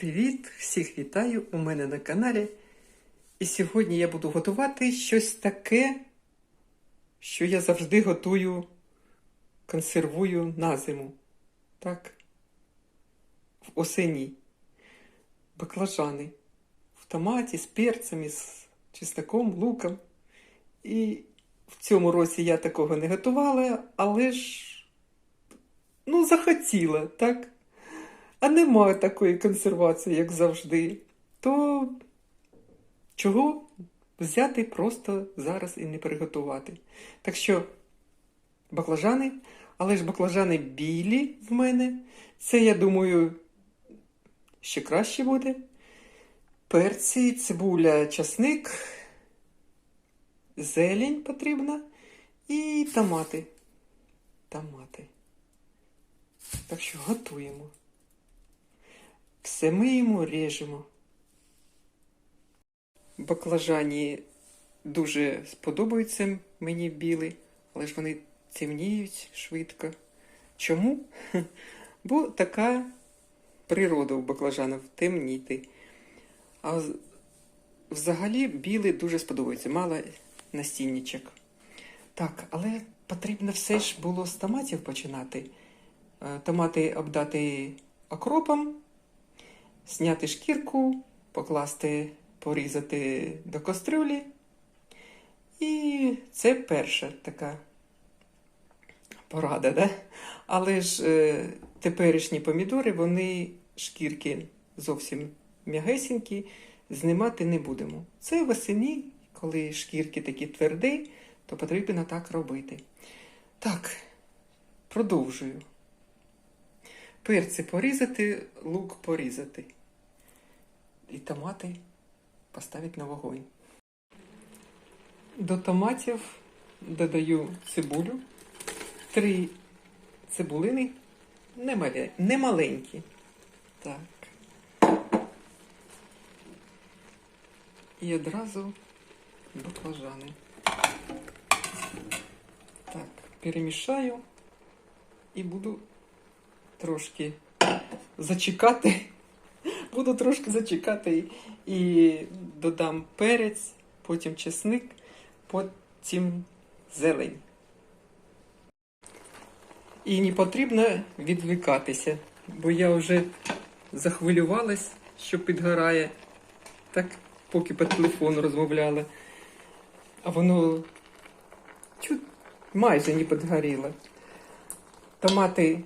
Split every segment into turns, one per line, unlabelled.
Привіт! Всіх вітаю у мене на каналі. І сьогодні я буду готувати щось таке, що я завжди готую, консервую на зиму. Так? В осені. Баклажани. В томаті, з перцями, з чесноком, луком. І в цьому році я такого не готувала, але ж ну, захотіла, так? А немає такої консервації, як завжди. То чого взяти просто зараз і не приготувати? Так що баклажани, але ж баклажани білі в мене. Це, я думаю, ще краще буде. Перці, цибуля, часник, зелень потрібна і томати. Томати. Так що готуємо. Все миємо, режемо. Баклажані дуже сподобаються мені білі, але ж вони темніють швидко. Чому? Бо така природа у баклажанів темніти. А взагалі білі дуже сподобаються. Мало настінничок. Так, але потрібно все ж було з томатів починати. Е, Томати обдати окропом, зняти шкірку, покласти, порізати до кастрюлі. І це перша така порада, да? Але ж е, теперішні помідори, вони шкірки зовсім м'ягесенькі, знімати не будемо. Це восені, коли шкірки такі тверді, то потрібно так робити. Так, продовжую. Перці порізати, лук порізати. І томати поставити на вогонь. До томатів додаю цибулю. Три цибулини немаленькі. Так. І одразу баклажани. Так, перемішаю і буду трошки зачекати. Буду трошки зачекати і додам перець, потім чесник, потім зелень. І не потрібно відвикатися, бо я вже захвилювалась, що підгорає, так поки по телефону розмовляла. А воно чуть майже не підгоріло. Томати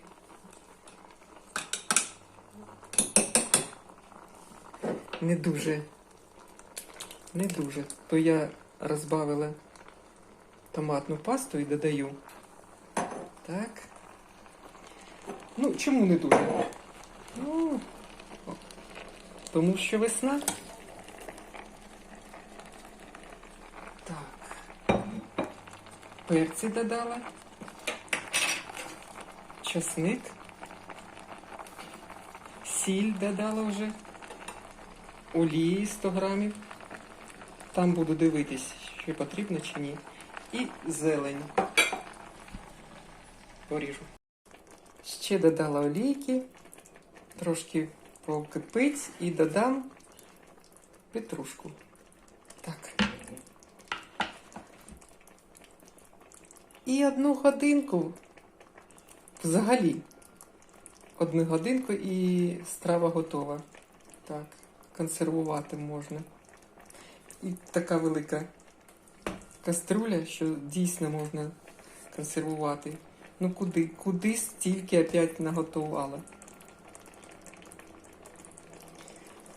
не дуже, не дуже. То я розбавила томатну пасту і додаю. Так. Ну, чому не дуже? Ну, тому що весна. Так. Перці додала. Часник. Сіль додала вже. Олії 100 грамів. Там буду дивитись, чи потрібно чи ні. І зелень. Поріжу. Ще додала олійки, трошки покипить і додам петрушку. Так. І одну годинку взагалі. Одну годинку і страва готова. Так, консервувати можна. І така велика каструля, що дійсно можна консервувати. Ну куди? Куди стільки опять наготувала?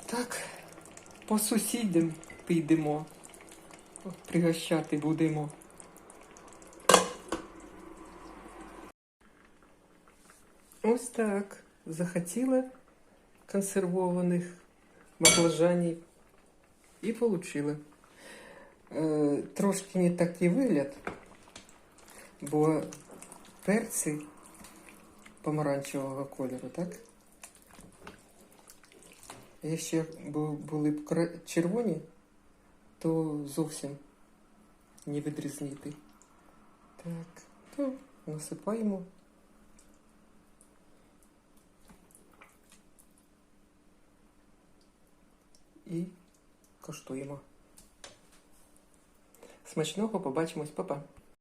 Так, по сусідям підемо. Пригощати будемо. Ось так. Захотіла консервованих баклажанів і получила. Е, трошки не такий вигляд, бо перці помаранчевого кольору, так? Якщо були б червоні, то зовсім не відрізнити. Так, то насипаємо. І коштуємо. Смачного побачимось, Па-па.